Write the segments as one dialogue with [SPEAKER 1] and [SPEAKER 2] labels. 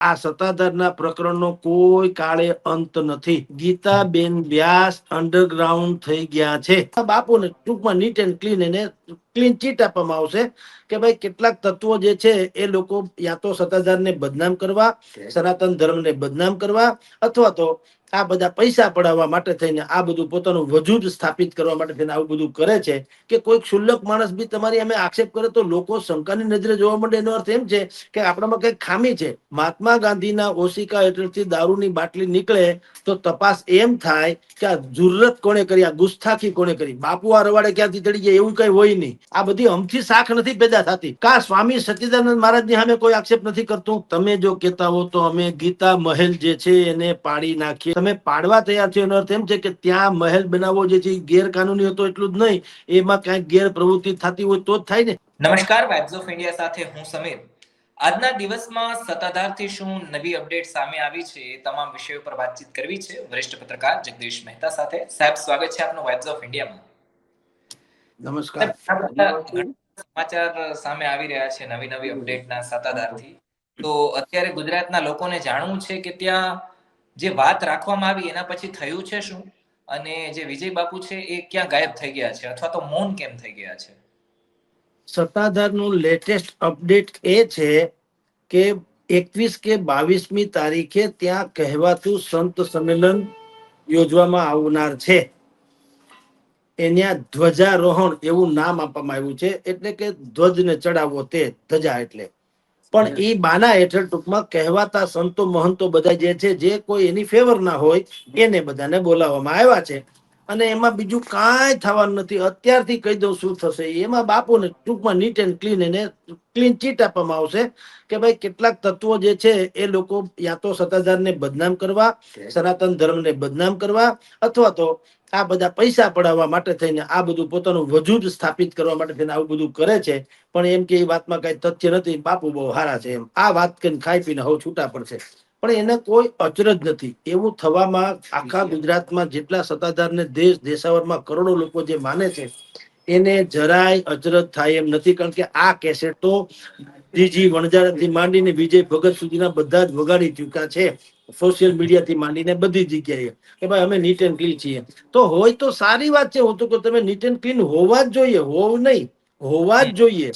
[SPEAKER 1] આ સત્તાધારના પ્રકરણનો કોઈ કાળે અંત નથી. ગીતાબેન વ્યાસ અંડરગ્રાઉન્ડ થઈ ગયા છે. આ બાપુને ટૂંકમાં નીટ એન્ડ ક્લીન એને ક્લીન ચીટ આપવામાં આવશે કે ભાઈ કેટલાક તત્વો જે છે એ લોકો યા તો સત્તાધારને બદનામ કરવા સનાતન ધર્મને બદનામ કરવા અથવા તો આ બધા પૈસા પડાવવા માટે થઈને આ બધું પોતાનું વજૂદ સ્થાપિત કરવા માટે થઈને આવું બધું કરે છે કે કોઈ ક્ષુલ્લક માણસ બી તમારી અમે આક્ષેપ કરે તો લોકો શંકાની નજરે જોવા માંડે. એનો અર્થ એમ છે કે આપણામાં કંઈક ખામી છે. મહાત્મા ગાંધીના ઓશિકા હેઠળથી દારૂની બાટલી નીકળે તો તપાસ એમ થાય કે આ જુર્રત કોણે કરી, આ ગુસ્તાખી કોણે કરી? બાપુ આ રવાડે ક્યાંથી ચડી ગયા? એવું કઈ હોય નહીં. આ બધી અમથી શાખ નથી પેદા થતી. કા સ્વામી સચ્ચિદાનંદ મહારાજની સામે કોઈ આક્ષેપ નથી કરતું? તમે જો કહેતા હો તો અમે ગીતા મહેલ જે છે એને પાડી નાખીએ. તમે પાડવા તૈયાર છો એનો અર્થ એમ છે કે ત્યાં મહેલ બનાવવો જે છે ગેરકાનૂની હતો એટલું જ નહીં એમાં ક્યાંક ગેરપ્રવૃત્તિ થતી હોય તો જ થાય ને.
[SPEAKER 2] નમસ્કાર વાઇબ્સ ઓફ ઇન્ડિયા સાથે હું સમીર. આજના દિવસમાં સત્તાધારથી શું નવી અપડેટ સામે આવી છે એ તમામ વિષયો પર વાતચીત કરવી છે વરિષ્ઠ પત્રકાર જગદીશ મહેતા સાથે. સાહેબ સ્વાગત છે આપનું વાઇબ્સ ઓફ ઇન્ડિયામાં
[SPEAKER 1] નમસ્કાર.
[SPEAKER 2] સમાચાર સામે આવી રહ્યા છે નવી નવી અપડેટના સત્તાધારથી. તો અત્યારે ગુજરાતના લોકોને જાણવું છે કે ત્યાં જે વાત રાખવામાં આવી એના પછી થયું છે શું? અને જે વિજય બાપુ છે એ ક્યાં ગાયબ થઈ ગયા છે? અથવા તો મૌન કેમ થઈ ગયા છે?
[SPEAKER 1] સત્તાધારનું લેટેસ્ટ અપડેટ એ છે કે એકવીસ કે બાવીસમી તારીખે ત્યાં કહેવાતું સંત સંમેલન યોજવામાં આવનાર છે. એના ધ્વજારોહણ એવું નામ આપવામાં આવ્યું છે. એટલે કે ધ્વજને ચડાવવો તે ધજા એટલે. પણ એ બાના હેઠળ ટૂંકમાં કહેવાતા સંતો મહંતો બધા જે છે જે કોઈ એની ફેવર ના હોય એને બધાને બોલાવવામાં આવ્યા છે. અને એમાં બીજું કાંઈ થવાનું નથી. અત્યારથી કહી દઉં શું થશે. એમાં બાપુને ટૂંકમાં નીટ એન્ડ ક્લીન એને ક્લીન ચીટ આપવામાં આવશે કે ભાઈ કેટલાક તત્વો જે છે એ લોકો યા તો સત્તાધારને બદનામ કરવા સનાતન ધર્મને બદનામ કરવા અથવા તો આ બધા પૈસા પડાવવા માટે થઈને આ બધું પોતાનું વજૂદ સ્થાપિત કરવા માટે થઈને આવું બધું કરે છે. પણ એમ કે એ વાતમાં કઈ તથ્ય નથી. બાપુ બહુ હારા છે એમ. આ વાત કરીને ખાઈ પીને હવે છૂટા પડશે. પણ એને કોઈ અચરજ નથી. એવું થવામાં આખા ગુજરાતમાં જેટલા સત્તાધારને દેશ દેશાવરમાં કરોડો લોકો જે માને છે એને જરાય અચરજ થાય એમ નથી. કારણ કે આ કેસેટ તો જીજી વણજારાથી માંડીને વિજય ભગત સુધીના બધા જ વગાડી ચૂક્યા છે. સોશિયલ મીડિયાથી માંડીને બધી જગ્યાએ કે ભાઈ અમે નીટ એન્ડ ક્લીન છીએ. તો હોય તો સારી વાત છે. હું તો તમે નીટ એન્ડ ક્લીન હોવા જ જોઈએ. હોવ નહીં. હોવા જ જોઈએ.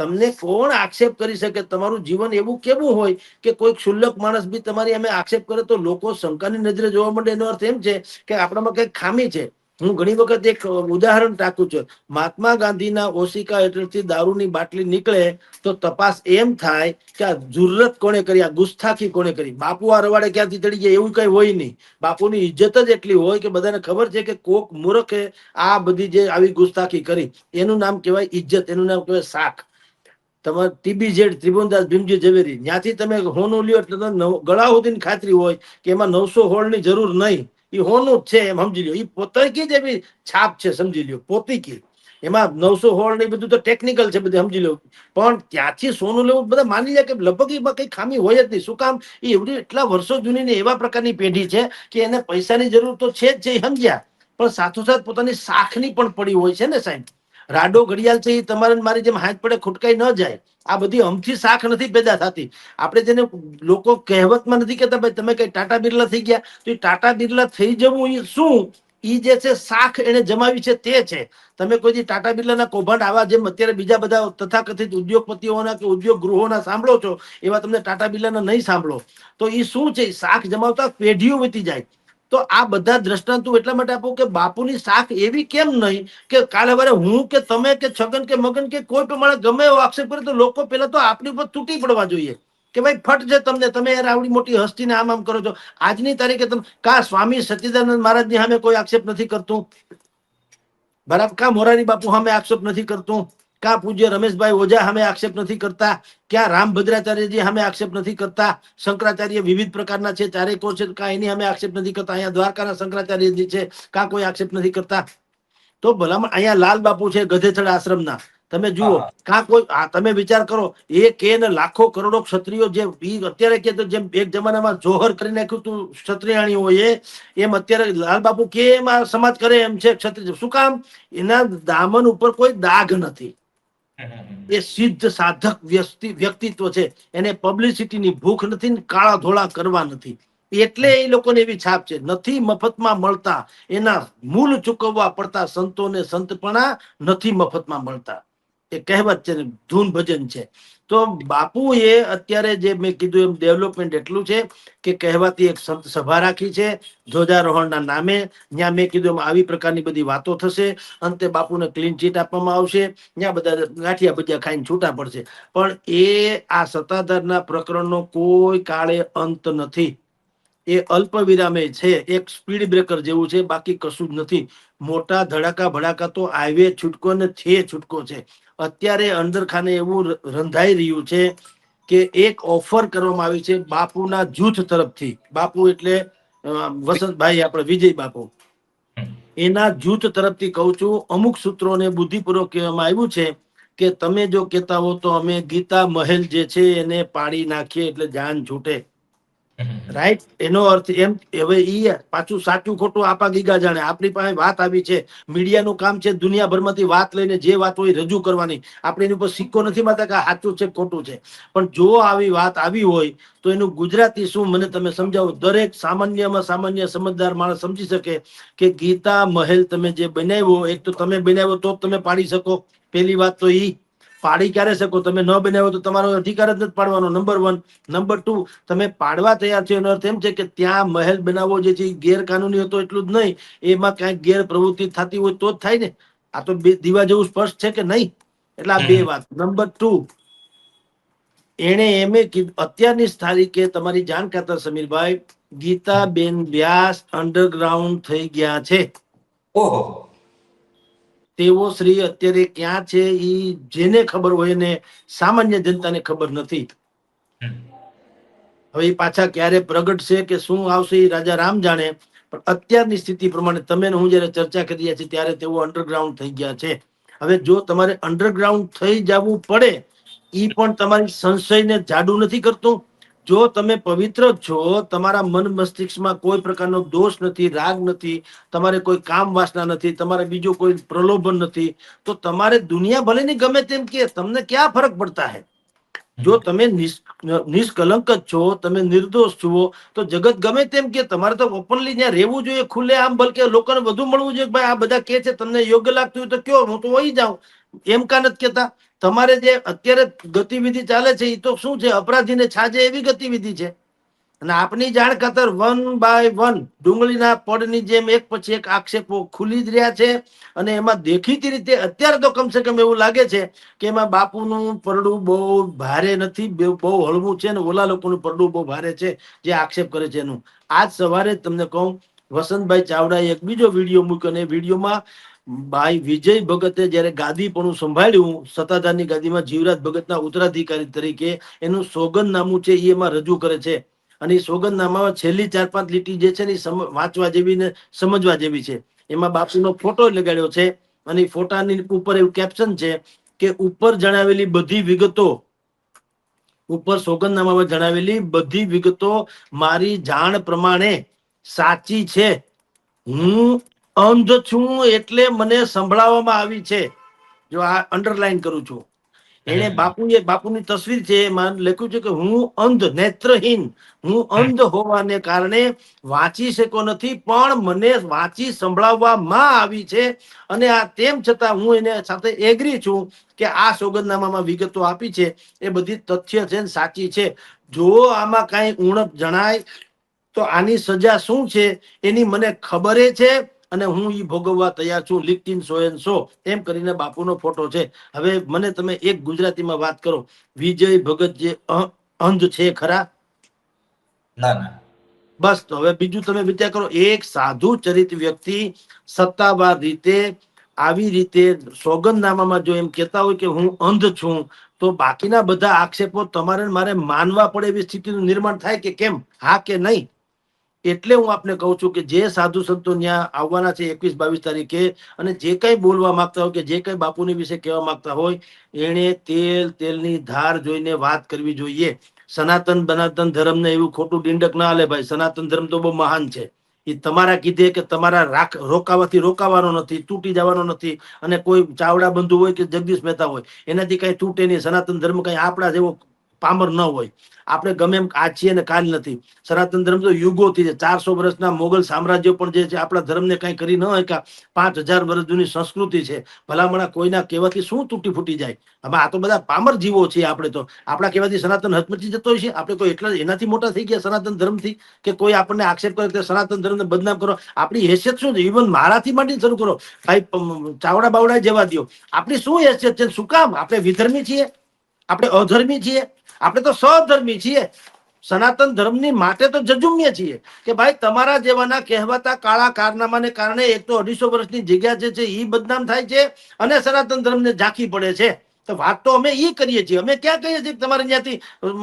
[SPEAKER 1] તમને કોણ આક્ષેપ કરી શકે? તમારું જીવન એવું કેવું હોય કે કોઈ ક્ષુલ્લક માણસ બી તમારી અમે આક્ષેપ કરે તો લોકો શંકાની નજરે જોવા માંડે? એનો અર્થ એમ છે કે આપણામાં કંઈક ખામી છે. હું ઘણી વખત એક ઉદાહરણ ટાંકું છું. મહાત્મા ગાંધીના ઓશિકા હેઠળથી દારૂની બાટલી નીકળે તો તપાસ એમ થાય કે આ જુર્રત કોણે કરી, આ ગુસ્તાખી કોણે કરી? બાપુ આ રવાડે ક્યાંથી ચડી ગયા? એવું કઈ હોય નહીં. બાપુની ઇજ્જત જ એટલી હોય કે બધાને ખબર છે કે કોક મૂર્ખે આ બધી જે આવી ગુસ્તાખી કરી, એનું નામ કહેવાય ઇજ્જત, એનું નામ કહેવાય શાખ તમારે ટીબી જેડ ત્રિભુવનદાસ ભીમજી ઝવેરી ત્યાંથી તમે હોનું લ્યો એટલે તમને ગળા સુધીની ખાતરી હોય કે એમાં નવસો હોળની જરૂર નહીં. એ હોનું જ છે એમ સમજી લ્યો. એ પોતકી જ એવી છાપ છે સમજી લ્યો, પોતીકી. એમાં નવસો હોળ ને બધું તો ટેકનિકલ છે બધું સમજી લો પણ ત્યાંથી સોનું લેવું બધા માની લે કે લગભગ એમાં કઈ ખામી હોય જ નહીં. શું કામ? એ એવડી એટલા વર્ષો જૂની ને એવા પ્રકારની પેઢી છે કે એને પૈસાની જરૂર તો છે જ છે સમજ્યા. પણ સાથોસાથ પોતાની શાખની પણ પડી હોય છે ને સાહેબ. રાડો ઘડિયાળ છે એ તમારે મારી જેમ હાથ પડે ખુટકાઈ ન જાય. આ બધી અમથી શાખ નથી પેદા થતી. આપણે જેને લોકો કહેવતમાં નથી કહેતા, ભાઈ, તમે કઈ ટાટા બિરલા થઈ ગયા. તો એ ટાટા બિરલા થઈ જવું એ શું? ઈ જે છે શાખ એને જમાવી છે તે છે. તમે કોઈ જે ટાટા બિરલાના કૌભાંડ આવા જેમ અત્યારે બીજા બધા તથાકથિત ઉદ્યોગપતિઓના કે ઉદ્યોગ ગૃહોના સાંભળો છો, એવા તમને ટાટા બિરલાના નહીં સાંભળો. તો એ શું છે? શાખ જમાવતા પેઢીઓ વીતી જાય. તો આ બધા દ્રષ્ટાંતો એટલા માટે આપો કે બાપુની શાખ એવી કેમ નહીં કે કાલે વારે હું કે તમે કે છગન કે મગન કે કોઈ પ્રમાણે ગમે એવો આક્ષેપ કરે તો લોકો પહેલા તો આપણી ઉપર તૂટી પડવા જોઈએ કે ભાઈ ફટ છે તમને, તમે યાર આવડી મોટી હસ્તીને આમ આમ કરો છો. આજની તારીખે તમે કા સ્વામી સચ્ચિદાનંદ મહારાજની સામે કોઈ આક્ષેપ નથી કરતું? બરાબર, કા મોરારી બાપુ સામે આક્ષેપ નથી કરતું? કા પૂજ્ય રમેશભાઈ ઓઝા સામે આક્ષેપ નથી કરતા? ક્યાં રામ ભદ્રાચાર્યજી સામે આક્ષેપ નથી કરતા? શંકરાચાર્ય વિવિધ પ્રકારના છે. ચારે કો છે. કા એની સામે આક્ષેપ નથી કરતા? અહીંયા દ્વારકાના શંકરાચાર્યજી છે. કા કોઈ આક્ષેપ નથી કરતા? તો ભલામણ અહીંયા લાલ બાપુ છે ગધેથળ આશ્રમના. તમે જુઓ કા કોઈ તમે વિચાર કરો એ કે લાખો કરોડો ક્ષત્રિયો જે અત્યારે કે તો જેમ એક જમાનામાં જોહર કરી નાખ્યું તું ક્ષત્રિયાણીઓ એ એમ અત્યારે લાલ બાપુ કે એમાં સમાજ કરે એમ છે ક્ષત્રિય શું કામ? એના દામન ઉપર કોઈ દાગ નથી. એ સિદ્ધ સાધક વ્યક્તિ, વ્યક્તિત્વ છે. એને પબ્લિસિટીની ભૂખ નથી કાળા ધોળા કરવા નથી. એટલે એ લોકોને એવી છાપ છે. નથી મફતમાં મળતા. એના મૂળ ચૂકવવા પડતા સંતોને સંતપણા નથી મફતમાં મળતા. એ કહેવત છે ધૂન ભજન છે. તો બાપુ એ અત્યારે જે મેં કીધું એમ ડેવલપમેન્ટ એટલું છે કે કહેવાતી એક સંત સભા રાખી છે, ધ્વજારોહણના નામે. ત્યાં મેં કીધું એમ આવી પ્રકારની બધી વાતો થશે, અંતે બાપુને ક્લીન ચીટ આપવામાં આવશે, ત્યાં બધા ગાંઠિયા ભજીયા ખાઈને છૂટા પડશે. પણ એ આ સત્તાધારના પ્રકરણનો કોઈ કાળે અંત નથી. એ અલ્પ વિરામે છે. એક સ્પીડ બ્રેકર જેવું છે. બાકી કશું જ નથી. મોટા ધડાકા ભડાકા તો હાઈવે છૂટકો ને છે છૂટકો છે. અત્યારે અંદરખાને એવું રંધાઈ રહ્યું છે કે એક ઓફર કરવામાં આવી છે બાપુના જૂથ તરફથી. બાપુ એટલે વસંતભાઈ, આપણે વિજય બાપુ. એના જૂથ તરફથી કહું છું, અમુક સૂત્રોને બુદ્ધિપૂર્વક કહેવામાં આવ્યું છે કે તમે જો કહેતા હો તો અમે ગીતા મહેલ જે છે એને પાડી નાખીએ એટલે જાન છૂટે. રાઈટ એનો અર્થ એમ, હવે ઈ પાછું સાચું ખોટું આપા ગીગા જાણે. આપણી પાસે વાત આવી છે. મીડિયાનું કામ છે દુનિયાભરમાંથી વાત લઈને જે વાત હોય રજૂ કરવાની. આપણે એની ઉપર સિક્કો નથી માતા કે સાચું છે ખોટું છે. પણ જો આવી વાત આવી હોય, તો એનું ગુજરાતી શું મને તમે સમજાવો? દરેક સામાન્યમાં સામાન્ય સમજદાર માણસ સમજી શકે કે ગીતા મહેલ તમે જે બનાવ્યો, એક તો તમે બનાવ્યો, તો તમે પાડી શકો. પહેલી વાત તો ઈ. પાડી ક્યારે શકો? તમે ન બનાવ્યો તો તમારો અધિકાર જ નથી પાડવાનો. નંબર વન નંબર ટુ તમે પાડવા તૈયાર છો એનો અર્થ એમ છે કે ત્યાં મહેલ બનાવવો જે છે ગેરકાનૂની હતો એટલું જ નહીં. એમાં ક્યાંક ગેરપ્રવૃત્તિ થતી હોય તો જ થાય ને. આ તો બે દીવા જેવું સ્પષ્ટ છે કે નહીં? એટલે આ બે વાત. નંબર ટુ એણે એમ અત્યારની તારીખે તમારી જાણ ખાતર સમીરભાઈ ગીતાબેન વ્યાસ અંડરગ્રાઉન્ડ થઈ ગયા છે.
[SPEAKER 2] ઓહો.
[SPEAKER 1] તેઓ શ્રી અત્યારે ક્યાં છે એ જેને ખબર હોય ને સામાન્ય જનતાને ખબર નથી. હવે પાછા ક્યારે પ્રગટ છે કે શું આવશે એ રાજા રામ જાણે પણ અત્યારની સ્થિતિ પ્રમાણે તમે હું જયારે ચર્ચા કરી રહ્યા છીએ ત્યારે તેઓ અંડરગ્રાઉન્ડ થઈ ગયા છે. હવે જો તમારે અંડરગ્રાઉન્ડ થઈ જવું પડે એ પણ તમારી સંશયને જાડું નથી કરતું. જો તમે પવિત્ર છો તમારા મન મસ્તિષ્કમાં કોઈ પ્રકારનો દોષ નથી રાગ નથી તમારે કોઈ કામ વાસના નથી તમારે બીજું કોઈ પ્રલોભન નથી તો તમારે દુનિયા ભલે ની ગમે તેમ કે તમને ક્યાં ફરક પડતા હે? જો તમે નિષ્કલંક જ છો તમે નિર્દોષ છો તો જગત ગમે તેમ કે તમારે તો ઓપનલી ત્યાં રહેવું જોઈએ ખુલ્લે આમ બલકે લોકોને વધુ મળવું જોઈએ ભાઈ આ બધા કે છે તમને યોગ્ય લાગતું હોય તો કયો હું તો વહી જાઉં. એમ કા નથી કેતા તમારે જે અત્યારે ગતિવિધિ ચાલે છે એ તો શું છે? અપરાધીને છાજે એવી ગતિવિધિ છે. અને આપની જાણ ખાતર વન બાય વન ડુંગળીના પડની જેમ એક પછી એક આક્ષેપો ખુલી જ રહ્યા છે. અને એમાં દેખીતી રીતે અત્યારે તો કમસે કમ એવું લાગે છે કે એમાં બાપુનું પરડું બહુ ભારે નથી, બહુ હળવું છે અને ઓલા લોકોનું પરડું બહુ ભારે છે જે આક્ષેપ કરે છે એનું. આજ સવારે તમને કહું, વસંતભાઈ ચાવડાએ એક બીજો વીડિયો મૂક્યો અને વિડીયોમાં ભાઈ વિજય ભગતે જ્યારે ગાદી પણ સંભાળ્યું સત્તાધારની ગાદીમાં જીવરાજ ભગતના ઉત્તરાધિકારી તરીકે એનું સોગંદનામું છે એ એમાં રજૂ કરે છે. અને એ સોગંદનામામાં છેલ્લી ચાર પાંચ લીટી જે છે ને વાંચવા જેવી ને સમજવા જેવી છે. એમાં બાપુનો ફોટો લગાડ્યો છે અને ફોટાની ઉપર એવું કેપ્શન છે કે ઉપર જણાવેલી બધી વિગતો, ઉપર સોગંદનામામાં જણાવેલી બધી વિગતો મારી જાણ પ્રમાણે સાચી છે. હું અંધ છું એટલે મને સંભળાવવામાં આવી છે. જો આ અંડરલાઈન કરું છું. એને. બાપુએ બાપુની તસવીર છે એમાં લખ્યું છે કે હું અંધ નેત્રહીન હું અંધ હોવાને કારણે વાંચી શકો નથી પણ મને વાંચી સંભળાવવામાં આવી છે. અને આ તેમ છતાં હું એને સાથે એગ્રી છું કે આ સોગંદનામામાં વિગતો આપી છે. એ બધી તથ્ય છે ને સાચી છે. જો આમાં કાંઈ ઉણપ જણાય તો આની સજા શું છે? એની મને ખબર છે. અને હું ઈ ભોગવવા તૈયાર છું લિક્ટિન સો એન સો એમ કરીને બાપુનો ફોટો છે. હવે મને તમે એક ગુજરાતીમાં વાત કરો. વિજય ભગત જે અંધ છે ખરા?
[SPEAKER 2] ના ના.
[SPEAKER 1] બસ તો હવે બીજું તમે વિચાર કરો. એક સાધુ ચરિત વ્યક્તિ સત્તાવાર રીતે આવી રીતે સોગંદનામામાં જો એમ કહેતા હોય કે હું અંધ છું તો બાકીના બધા આક્ષેપો તમારે મારે માનવા પડે એવી સ્થિતિનું નિર્માણ થાય કે કેમ? હા કે નહીં? એટલે હું આપને કહું છું કે જે સાધુ સંતો ત્યાં આવવાના છે એકવીસ બાવીસ તારીખે અને જે કઈ બોલવા માંગતા હોય કે જે કઈ બાપુની વિશે કહેવા માંગતા હોય એને તેલ તેલની ધાર જોઈને વાત કરવી જોઈએ. સનાતન બનાતન ધર્મને એવું ખોટું ડિંડક ના હાલે ભાઈ. સનાતન ધર્મ તો બહુ મહાન છે. એ તમારા કીધે કે તમારા રાખ રોકાવાથી રોકાવાનો નથી, તૂટી જવાનો નથી અને કોઈ ચાવડા બંધુ હોય કે જગદીશ મહેતા હોય, એનાથી કઈ તૂટે નહીં. સનાતન ધર્મ કઈ આપણા જેવો પામર ન હોય. આપણે ગમે એમ આ છીએ ને કાલ નથી. સનાતન ધર્મ તો યુગોથી છે. ચારસો વર્ષના મોગલ સામ્રાજ્ય પણ જે છે, આપણા ધર્મને કઈ કરી ન કે પાંચ હજાર વર્ષ જૂની સંસ્કૃતિ છે. ભલામણા કોઈના કહેવાથી શું તૂટી ફૂટી જાય? હવે આ તો બધા પામર જીવો છીએ આપણે તો. આપણા કહેવાથી સનાતન હચમચી જતો હોય છે. આપણે કોઈ એટલા એનાથી મોટા થઈ ગયા સનાતન ધર્મથી કે કોઈ આપણને આક્ષેપ કરે કે સનાતન ધર્મને બદનામ કરો. આપણી હેસિયત શું છે? ઇવન મારાથી માંડીને શરૂ કરો. ભાઈ ચાવડા બાવડા જવા દો આપણી શું હેસિયત છે? શું કામ? આપણે વિધર્મી છીએ? આપણે અધર્મી છીએ. આપણે તો સધર્મી છીએ. સનાતન ધર્મની માટે તો જજુમ્ય છીએ કે ભાઈ તમારા જેવાના કહેવાતા કાળા કારનામાને કારણે એક તો અઢીસો વર્ષની જગ્યા જે છે એ બદનામ થાય છે અને સનાતન ધર્મને ઝાંખી પડે છે. તો વાત તો અમે એ કરીએ છીએ. અમે ક્યાં કહીએ છીએ તમારે ત્યાંથી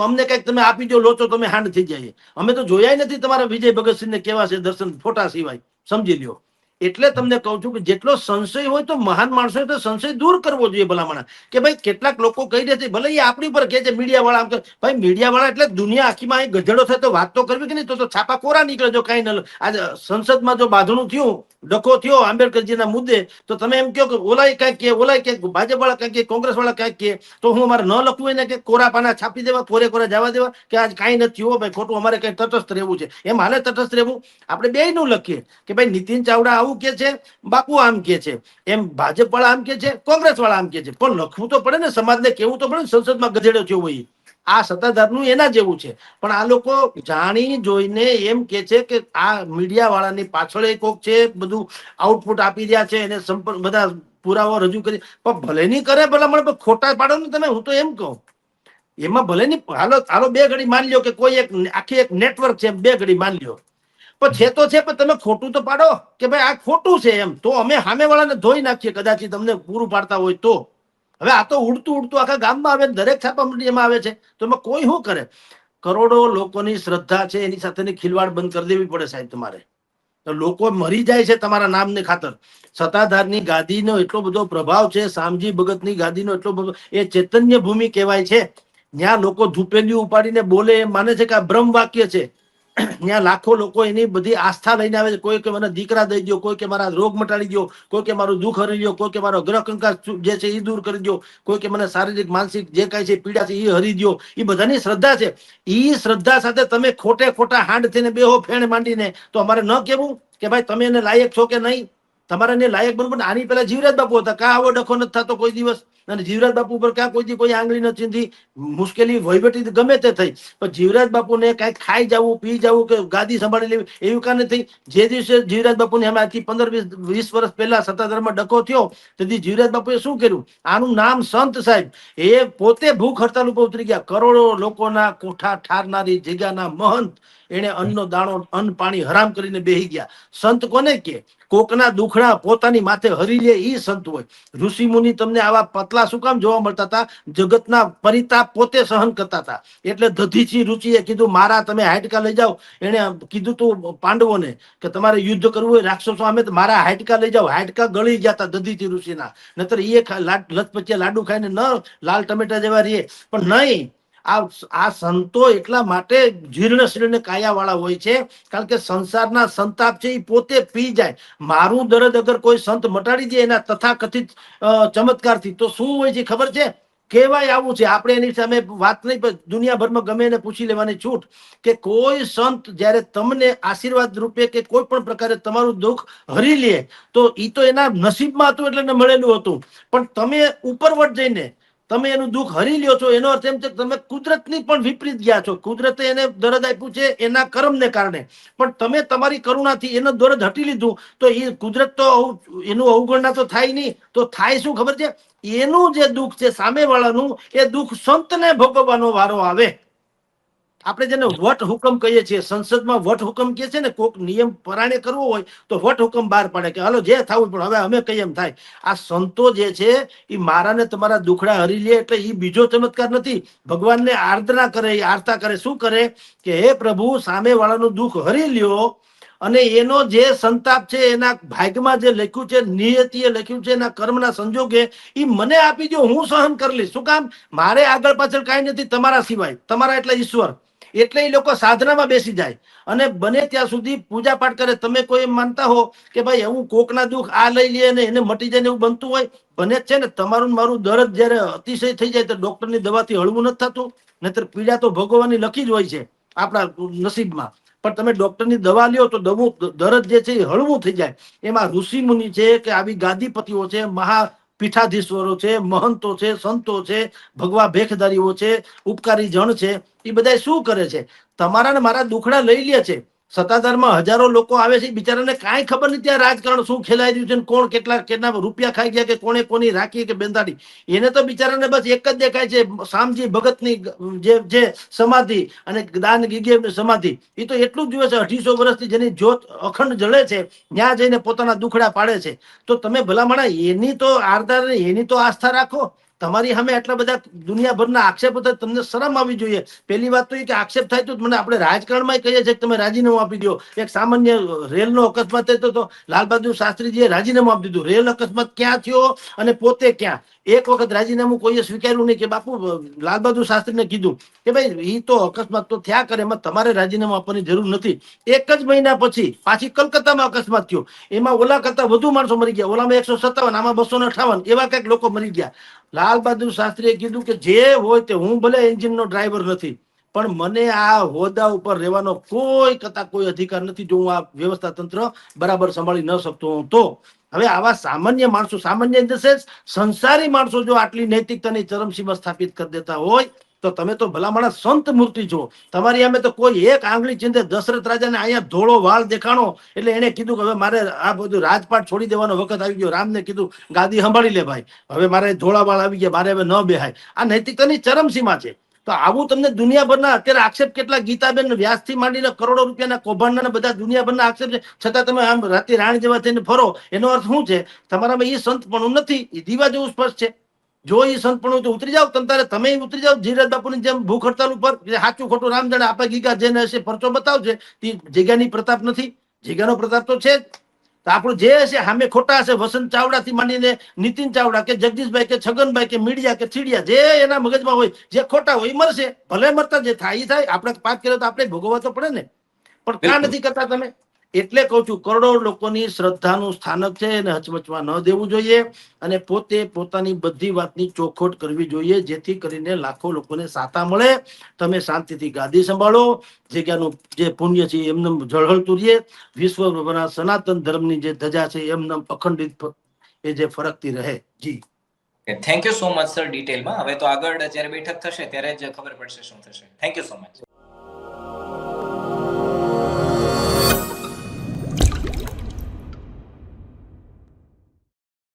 [SPEAKER 1] અમને કંઈક તમે આપી દો, લોચો તમે હાંડ થઈ જાય અમે તો જોયા નથી તમારા વિજય ભગતસિંહને કેવા છે દર્શન ફોટા સિવાય. સમજી લ્યો. એટલે તમને કહું છું કે જેટલો સંશય હોય તો મહાન માણસો તો સંશય દૂર કરવો જોઈએ ભલામણ. કે ભાઈ કેટલાક લોકો કહી દે છે, ભલે એ આપણી પર કહે છે મીડિયા વાળા આમ ભાઈ મીડિયા વાળા એટલે દુનિયા આખીમાં અહીં ગધેડો થાય તો વાત તો કરવી કે નહીં? તો છાપા કોરા નીકળે જો કઈ ન આજે સંસદમાં જો બાંધણું થયું ડખો થયો આંબેડકરજીના મુદ્દે, તો તમે એમ કહો કે ઓલાય કાંઈક કે, ઓલાય ક્યાંક ભાજપ વાળા કંઈક કે કોંગ્રેસ વાળા કંઈક કે, તો હું અમારે ન લખવું એને કે કોરા પાના છાપી દેવા, કોરે કોરા જવા દેવા, કે આજ કાંઈ નથી હો ભાઈ, ખોટું અમારે કઈ તટસ્થ રહેવું છે. એમ હાલે તટસ્થ રહેવું? આપણે બે નું લખીએ કે ભાઈ નીતિન ચાવડા આવું કે છે, બાપુ આમ કે છે, એમ ભાજપ વાળા આમ કે છે કોંગ્રેસ વાળા આમ કે છે. પણ લખવું તો પડે ને, સમાજને કેવું તો પડે સંસદમાં ગધેડો થયો હોય. આ સત્તાધારનું એના જેવું છે. પણ આ લોકો જાણી જોઈને એમ કે છે કે આ મીડિયા વાળાની પાછળ કોક છે, બધું આઉટપુટ આપી રહ્યા છે, એને સંપર્ક, બધા પુરાવા રજૂ કરી. પણ ભલે નહીં કરે, ભલા મને ખોટા પાડો ને તમે, હું તો એમ કહું. એમાં ભલે નહીં હાલો હાલો, બે ઘડી માની લ્યો કે કોઈ એક, આખી એક નેટવર્ક છે, બે ઘડી માની લ્યો. પણ છે તો છે, પણ તમે ખોટું તો પાડો કે ભાઈ આ ખોટું છે એમ. તો અમે સામેવાળાને ધોઈ નાખીએ કદાચ તમને પૂરું પાડતા હોય તો. હવે આ તો ઉડતું ઉડતું આખા ગામમાં આવે દરેક છાપા મંડીમાં આવે છે. તો એમાં કોઈ શું કરે? કરોડો લોકોની શ્રદ્ધા છે, એની સાથેની ખિલવાડ બંધ કરી દેવી પડે સાહેબ તમારે. લોકો મરી જાય છે તમારા નામને ખાતર. સત્તાધારની ગાદીનો એટલો બધો પ્રભાવ છે શામજી ભગતની ગાદીનો એટલો બધો, એ ચૈતન્ય ભૂમિ કહેવાય છે. ત્યાં લોકો ધૂપેલી ઉપાડીને બોલે માને છે કે આ બ્રહ્મ વાક્ય છે. ત્યાં લાખો લોકો એની બધી આસ્થા લઈને આવે છે. કોઈ કે મને દીકરા દઈ દો કોઈ કે મારા રોગ મટાડી દો કોઈ કે મારું દુઃખ હરી દો કોઈ કે મારો ગ્રહ કંકાસ જે છે એ દૂર કરી દો કોઈ કે મને શારીરિક, માનસિક જે કાંઈ છે પીડા છે એ હરી દો એ બધાની શ્રદ્ધા છે. એ શ્રદ્ધા સાથે તમે ખોટે ખોટા હાંડ થઈને બેહો, ફેણ માંડીને. તો અમારે ન કેવું કે ભાઈ તમે એને લાયક છો કે નહીં? તમારે એને લાયક બનવું આની પહેલા જીવરાજ બાપુ હતા. કા આવો ડખો નથી થતો કોઈ દિવસ? અને જીવરાજ બાપુ ઉપર ક્યાં કોઈ કોઈ આંગળી નથી મુશ્કેલી વહીવટી ગમે તે થઈ, પણ જીવરાજ બાપુને કાંઈક ખાઈ જવું, પી જવું કે ગાદી સંભાળી લેવી, એવું કાંઈ નથી. જે દિવસે જીવરાજ બાપુને અમે આજથી પંદર વીસ વીસ વર્ષ પહેલા સત્તાધારમાં ડકો થયો, તેથી જીવરાજ બાપુએ શું કર્યું? આનું નામ સંત સાહેબ. એ પોતે ભૂખ હડતાલ ઉપર ઉતરી ગયા. કરોડો લોકોના કોઠા ઠારનારી જગ્યાના મહંત એને અન્નનો દાણો, અન્ન પાણી હરામ કરીને બેહી ગયા. સંત કોને કે? કોકના દુખડા પોતાની માથે હરી લે એ સંત હોય. ઋષિ મુનિ તમને આવા પતલા શું કામ જોવા મળતા હતા? જગતના પરિતાપ પોતે સહન કરતા હતા. એટલે દધીચી રુચિએ કીધું, મારા તમે હાઇટકા લઈ જાઓ. એને કીધું તું પાંડવોને કે, તમારે યુદ્ધ કરવું હોય રાક્ષસો સામે મારા હાડકા લઈ જાઓ. હાડકા ગળી ગયા હતા દધીચી ઋષિના. નતર એ લથપચિયા લાડુ ખાઈને ન લાલ ટમેટા જેવા રહીએ પણ નહીં આ આ સંતો એટલા માટે જીર્ણ કાયાવાળા હોય છે, કારણ કે સંસારના સંતાપ છે એ પોતે પી જાય. મારું દર્દ અગર કોઈ સંત મટાડી દે એના તથાકથિત ચમત્કારથી, તો શું હોય છે ખબર છે? કેવાય આવું છે. આપણે એની સામે વાત નહીં, પણ દુનિયાભરમાં ગમે એને પૂછી લેવાની છૂટ કે કોઈ સંત જ્યારે તમને આશીર્વાદ રૂપે કે કોઈ પણ પ્રકારે તમારું દુઃખ હરી લે, તો એ તો એના નસીબમાં હતું એટલે મળેલું હતું. પણ તમે ઉપરવટ જઈને તમે એનું દુઃખ હરી લ્યો છો, એનો અર્થ એમ છે તમે કુદરતની પણ વિપરીત ગયા છો. કુદરતે એને દરદ આપ્યું છે એના કર્મને કારણે. પણ તમે તમારી કરુણાથી એનો દરદ હટી લીધું, તો એ કુદરત તો એનું અવગણના તો થાય નહીં. તો થાય શું ખબર છે? એનું જે દુઃખ છે સામેવાળાનું, એ દુઃખ સંતને ભોગવવાનો વારો આવે. આપણે જેને વટ હુકમ કહીએ છીએ, સંસદમાં વટ હુકમ કહે છે ને, કોક નિયમ પરાણે કરવો હોય, તો વટ હુકમ બહાર પાડે કે, હાલો, જે થવું પણ હવે અમે કહીએ એમ થાય. આ સંતો જે છે, એ મારા ને તમારા દુખડા હરી લે એટલે એ બીજો ચમત્કાર નથી. ભગવાનને આરાધના કરે એ આરતા કરે. શું કરે? કે, હે પ્રભુ સામે વાળાનું દુઃખ હરી લ્યો અને એનો જે સંતાપ છે, એના ભાગ્યમાં જે લખ્યું છે, નિયતિએ લખ્યું છે, એના કર્મના સંજોગે એ મને આપી દો હું સહન કરી લઈશ. શું કામ? મારે આગળ પાછળ કાંઈ નથી, તમારા સિવાય. તમારા એટલે ઈશ્વર. એટલે એ લોકો સાધનામાં બેસી જાય. અને બને ત્યાં સુધી પૂજા પાઠ કરે. તમે કોઈ એમ માનતા હો કે ભાઈ હું કોકના દુઃખ આ લઈ લઈએ ને એને મટી જાય એવું બનતું હોય, બને છે ને. તમારું મારું દર્દ જયારે અતિશય થઈ જાય તો ડોક્ટરની દવાથી હળવું નથી થતું, નહીતર પીડા તો ભોગવવાની લખી જ હોય છે આપણા નસીબમાં. પણ તમે ડોક્ટરની દવા લ્યો તો દવું દર્દ જે છે એ હળવું થઈ જાય. એમાં ઋષિ મુનિ છે કે આવી ગાદીપતિઓ છે મહા પીઠાધીશ્વરો છે, મહંતો છે, સંતો છે, ભગવા ભેખધારીઓ છે, ઉપકારી જણ છે એ બધા શું કરે છે? તમારા ને મારા દુખડા લઈ લે છે. સત્તાધારમાં હજારો લોકો આવે છે બિચારાને કાંઈ ખબર નથી ત્યાં રાજકારણ શું ખેલાઈ રહ્યું છે કોણ કેટલા કેટલા રૂપિયા ખાઈ ગયા કે કોણે કોની રાખી કે બેંધાડી. એને તો બિચારાને બસ એક જ દેખાય છે શામજી ભગતની જે જે સમાધિ અને દાન ગીગે સમાધિ. એ તો એટલું જ જુએ છે અઢીસો વર્ષથી જેની જ્યોત અખંડ જળે છે, ત્યાં જઈને પોતાના દુખડા પાડે છે. તો તમે ભલામણા, એની તો આરદાર એની તો આસ્થા રાખો. તમારી સામે આટલા બધા દુનિયાભરના આક્ષેપો થાય તમને શરમ આવવી જોઈએ. પહેલી વાત તો એ કે આક્ષેપ થાય તો મને આપણે રાજકારણમાં કહીએ છીએ કે તમે રાજીનામું આપી દો. એક સામાન્ય રેલનો અકસ્માત થયો તો લાલ બહાદુર શાસ્ત્રીજીએ રાજીનામું આપી દીધું. રેલ અકસ્માત ક્યાં થયો અને પોતે ક્યાં? એક વખત રાજીનામું કોઈએ સ્વીકાર્યું નહીં કે બાપુ લાલ બહાદુર શાસ્ત્રીને કીધું કે ભાઈ એ તો અકસ્માત તો થયા કરે, એમાં તમારે રાજીનામું આપવાની જરૂર નથી. એક જ મહિના પછી પાછી કલકત્તામાં અકસ્માત થયો. એમાં ઓલા કરતા વધુ માણસો મરી ગયા. ઓલામાં એકસો સત્તાવન, આમાં બસો અઠાવન એવા કંઈક લોકો મરી ગયા. લાલ બહાદુર શાસ્ત્રીએ કીધું કે જે હોય તે હું ભલે એન્જિનનો ડ્રાઈવર નથી, પણ મને આ હોદ્દા ઉપર રહેવાનો કોઈ કતા કોઈ અધિકાર નથી જો હું આ વ્યવસ્થા તંત્ર બરાબર સંભાળી ન શકતો હોઉં તો. હવે આવા સામાન્ય માણસો, સામાન્ય ઇન ધ સેન્સ સંસારી માણસો જો આટલી નૈતિકતાની ચરમસીમા સ્થાપિત કરી દેતા હોય તો તમે તો ભલામણા સંત મૂર્તિ છો. તમારી અમે તો કોઈ એક આંગળી ચિંતે દશરથ રાજાને અહીંયા ધોળો વાળ દેખાણો. એટલે એને કીધું કે હવે મારે આ બધું રાજપાટ છોડી દેવાનો વખત આવી ગયો. રામને કીધું, ગાદી સંભાળી લે ભાઈ. હવે મારે ધોળા વાળ આવી ગયા, મારે હવે ન બેહાય. આ નૈતિકતાની ચરમસીમા છે. તો આવું તમને દુનિયાભરના અત્યારે આક્ષેપ કેટલા ગીતાબેન વ્યાસથી માંડીને કરોડો રૂપિયાના કૌભાંડના બધા દુનિયાભરના આક્ષેપ છે. છતાં તમે આમ રાતે રાણી જેવા થઈને ફરો, એનો અર્થ શું છે? તમારામાં એ સંતપણું નથી એ દીવા જેવું સ્પષ્ટ છે. જો એ સંતપણું તો ઉતરી જાવ તંતારે તમે ઉતરી જાવ ધીરજ બાપુની જેમ ભૂખ હડતાલ ઉપર સાચું ખોટું રામ જાણે આપે ગીગા જેને હશે પરચો બતાવજે તે જગ્યાની પ્રતાપ નથી. જગ્યાનો પ્રતાપ તો છે જ. તો આપણું જે હશે સામે ખોટા હશે વસંત ચાવડા થી માંડીને નીતિન ચાવડા કે જગદીશભાઈ કે છગનભાઈ કે મીડિયા કે થીડિયા જે એના મગજમાં હોય જે ખોટા હોય એ મરશે. ભલે મરતા જે થાય એ થાય. આપણે પાપ કર્યો તો આપણે ભોગવવા તો પડે ને. પણ
[SPEAKER 2] ક્યાં
[SPEAKER 1] નથી કરતા તમે? એટલે કહું છું, કરોડો લોકોની શ્રદ્ધાનું સ્થાનક છે એને હચમચવા ન દેવું જોઈએ અને પોતે પોતાની બધી વાતની ચોખોટ કરવી જોઈએ, જેથી કરીને લાખો લોકોને સાતા મળે. તમે શાંતિથી ગાદી સંભાળો. જગ્યાનું જે પુણ્ય છે એમને ઝળહળતું રહે. વિશ્વભરના સનાતન ધર્મની જે ધજા છે એમને અખંડિત એ જે ફરકતી રહે. જી.
[SPEAKER 2] Thank you so much sir ડિટેલમાં હવે તો આગળ જ્યારે બેઠક થશે ત્યારે જ ખબર પડશે શું થશે. Thank you so much